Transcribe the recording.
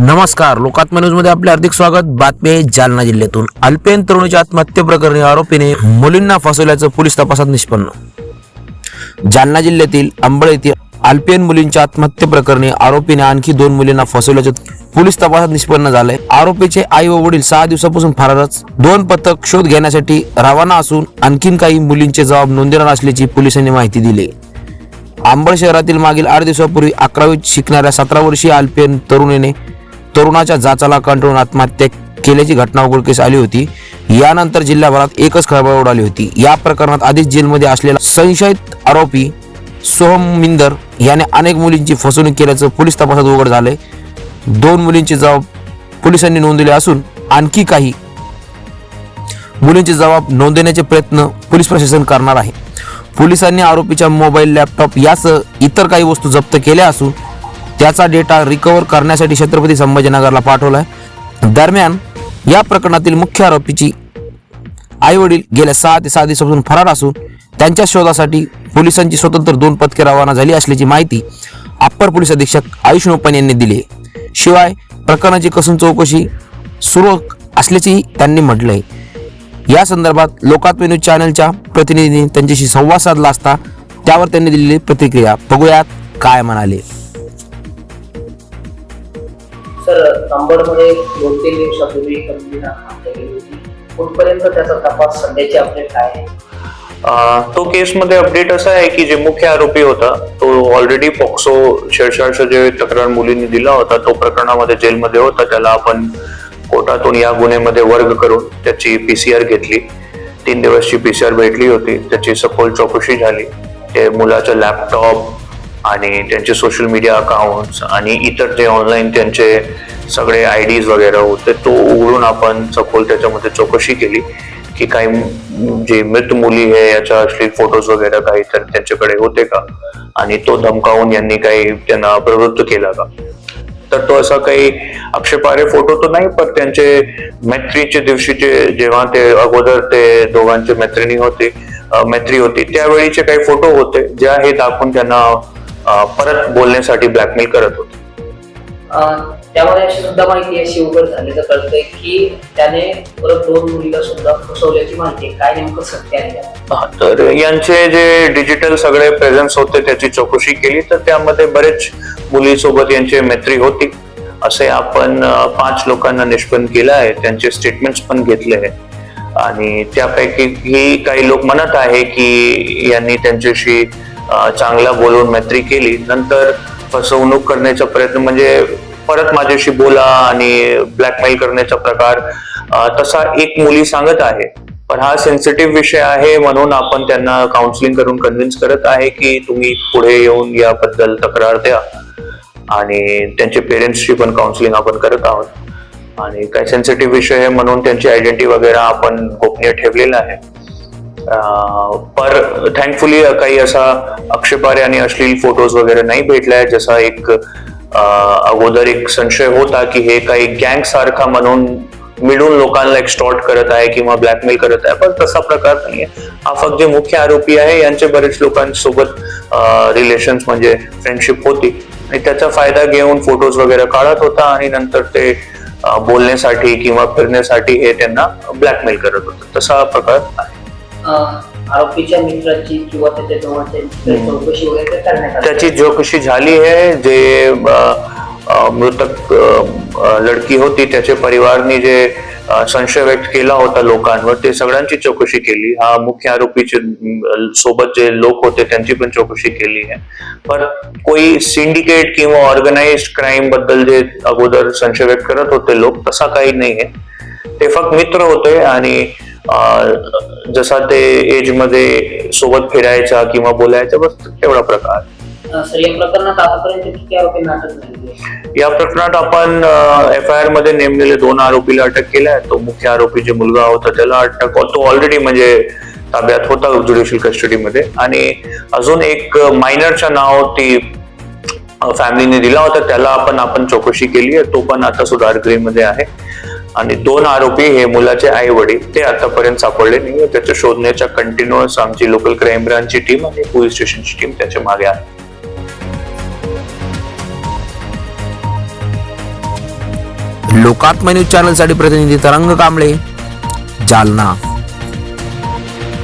नमस्कार लोकात्मा न्यूजमध्ये आपले हार्दिक स्वागत. बातमी आहे जालना जिल्ह्यातून. अल्पेन तरुणीच्या आत्महत्ये प्रकरणी आरोपीने मुलींना फसवल्याचं पोलीस तपासात निष्पन्न. जालना जिल्ह्यातील अंबळ येथील अल्पेन मुलींच्या आत्महत्ये प्रकरणी आरोपीने आणखी दोन मुलींना फसवल्याचं पोलीस तपासात निष्पन्न झालंय. आरोपीचे आई व वडील सहा दिवसापासून फरारच. दोन पथक शोध घेण्यासाठी रवाना असून आणखीन काही मुलींचे जबाब नोंदवणार असल्याची पोलिसांनी माहिती दिली आंबळ शहरातील मागील आठ दिवसापूर्वी अकरावीत शिकणाऱ्या सतरा वर्षीय अल्पियन तरुणीने तरुणाच्या जाचाला कंटाळून आत्महत्या केल्याची घटना उघडकीस आली होती. यानंतर जिल्ह्याभरात एकच खळबळ उडाली होती. या प्रकरणात आधीच जेलमध्ये असलेला संशयित आरोपी सोहम मिंदर याने अनेक मुलींची फसवणूक केल्याचं पोलीस तपासात उघड झालंय. दोन मुलींची जबाब पोलिसांनी नोंदवले असून आणखी काही मुलींचे जबाब नोंदवण्याचे प्रयत्न पोलीस प्रशासन करणार आहे. पोलिसांनी आरोपीच्या मोबाईल लॅपटॉप यासह इतर काही वस्तू जप्त केल्या असून त्याचा डेटा रिकव्हर करण्यासाठी छत्रपती संभाजीनगरला पाठवलाय. दरम्यान या प्रकरणातील मुख्य आरोपीची आई वडील गेल्या सहा ते सहा दिवसापासून फरार असून त्यांच्या शोधासाठी पोलिसांची स्वतंत्र दोन पथके रवाना झाली असल्याची माहिती अप्पर पोलीस अधीक्षक आयुष नोपन यांनी दिली शिवाय प्रकरणाची कसून चौकशी सुरू असल्याचेही त्यांनी म्हटलंय. या संदर्भात लोकात्म न्यूज चॅनलच्या प्रतिनिधींनी त्यांच्याशी संवाद साधला असता त्यावर त्यांनी दिलेली प्रतिक्रिया. बघूयात काय म्हणाले. सर अंबडमध्ये दोन तीन दिवसापूर्वी कंपनीला केली होती. कुठपर्यंत त्याचा तपास सध्याचे अपडेट काय आहे? अं, तो केसमध्ये अपडेट असा आहे की जे मुख्य आरोपी होता तो ऑलरेडी पॉक्सो छेडछाडचा जे तक्रार मुलींनी दिला होता तो प्रकरणामध्ये जेलमध्ये होता. त्याला आपण कोर्टातून या गुन्ह्यामध्ये वर्ग करून त्याची पीसीआर घेतली. तीन दिवसची पीसीआर भेटली होती. त्याची सखोल चौकशी झाली. ते मुलाचं लॅपटॉप आणि त्यांचे सोशल मीडिया अकाउंट्स आणि इतर जे ऑनलाईन त्यांचे सगळे आय डीज वगैरे होते तो उघडून आपण सखोल त्याच्यामध्ये चौकशी केली की काही जे मृत मुली आहे याच्या अश्लील फोटोज वगैरे काही तर त्यांच्याकडे होते का? आणि तो धमकावून यांनी काही त्यांना प्रवृत्त केला का? तर तो असा काही आक्षेपार्ह फोटो तो नाही पण त्यांचे मैत्रीचे दिवशीचे जेव्हा ते अगोदर ते दोघांचे मैत्रिणी होते मैत्री होती त्यावेळीचे काही फोटो होते ज्या हे दाखवून त्यांना परत बोलण्यासाठी ब्लॅकमेल करत होते. त्यामध्ये अशी सुद्धा माहिती अशी उघड झालेलं कळतंय की त्याने परत दोन मुलीला सुद्धा फसवल्याची माहिती काय नेमकं सत्य आहे तर यांचे जे डिजिटल सगळे प्रेझेन्स होते त्याची चौकशी केली तर त्यामध्ये बरेच मुलीसोबत यांची मैत्री होती. असे आपण पाच लोकांना निष्पन्न केलं आहे. त्यांचे स्टेटमेंट्स पण घेतले आहे आणि त्यापैकी ही काही लोक म्हणत आहे की यांनी त्यांच्याशी चांगला बोलून मैत्री केली. नंतर फसवणूक करण्याचा प्रयत्न म्हणजे परत माझ्याशी बोला आणि ब्लॅकमेल करण्याचा प्रकार तसा एक मुली सांगत आहे. पण हा सेन्सिटिव्ह विषय आहे म्हणून आपण त्यांना काउन्सिलिंग करून कन्व्हिन्स करत आहे की तुम्ही पुढे येऊन याबद्दल तक्रार द्या. आणि त्यांचे पेरेंट्सची पण काउन्सिलिंग आपण करत आहोत. आणि काही सेन्सिटिव्ह विषय आहे म्हणून त्यांची आयडेंटिटी वगैरे आपण गोपनीय ठेवलेला आहे. पर थँकफुली काही असा आक्षेपार्ह आणि अश्लील फोटोज वगैरे नाही भेटलाय. जसा एक अगोदर एक संशय होता की हे काही गँग सारखा म्हणून मिळून लोकांना एक्स्टॉर्ट करत आहे किंवा ब्लॅकमेल करत आहे. पण तसा प्रकार नाहीये. हा फक्त जे मुख्य आरोपी आहे यांचे बरेच लोकांसोबत रिलेशन्स म्हणजे फ्रेंडशिप होती. आणि त्याचा फायदा घेऊन फोटोज वगैरे काढत होता आणि नंतर ते बोलण्यासाठी किंवा फिरण्यासाठी हे त्यांना ब्लॅकमेल करत होतं. तसा प्रकार आहे. आरोपीच्या मित्राची किंवा त्याच्या जवळच्या चौकशी वगैरे करण्यात आली. त्याची चौकशी झाली आहे जे अ, मृतक अ, लडकी होती त्याच्या परिवारने जे अ, संशय व्यक्त केला होता लोकांवर ते सगळ्यांची चौकशी केली. हा मुख्य आरोपीचे सोबत जे लोक होते त्यांची पण चौकशी केली आहे. पण कोई सिंडिकेट किंवा ऑर्गनाइज क्राईमबद्दल जे अगोदर संशय व्यक्त करत होते लोक तसा काही नाही आहे. ते फक्त मित्र होते आणि जसा ते एजमध्ये सोबत फिरायचा किंवा बोलायचा बस तेवढा प्रकार. सर या प्रकरणात आतापर्यंत किती आरोपींना अटक झालेली आहे या प्रकरणात आपण एफ आय आरमध्ये नेमलेले दोन आरोपीला अटक केलाय तो मुख्य आरोपी जे मुलगा होता त्याला अटक तो ऑलरेडी म्हणजे ताब्यात होता ज्युडिशियल कस्टडीमध्ये आणि अजून एक मायनरच्या नाव ती फॅमिलीने दिला होता. त्याला आपण आपण चौकशी केली आहे. तो पण आता सुधारगृहीमध्ये आहे. आणि दोन आरोपी हे मुलाचे आई वडील ते आतापर्यंत सापडले नाही त्याच्या शोधण्याच्या कंटिन्युअस आमची लोकल क्राईम ब्रांचची टीम आणि पोलीस स्टेशनची टीम त्याच्यामागे आहे. लोकात्म न्यूज चॅनलसाठी प्रतिनिधी तरंग कांबळे जालना.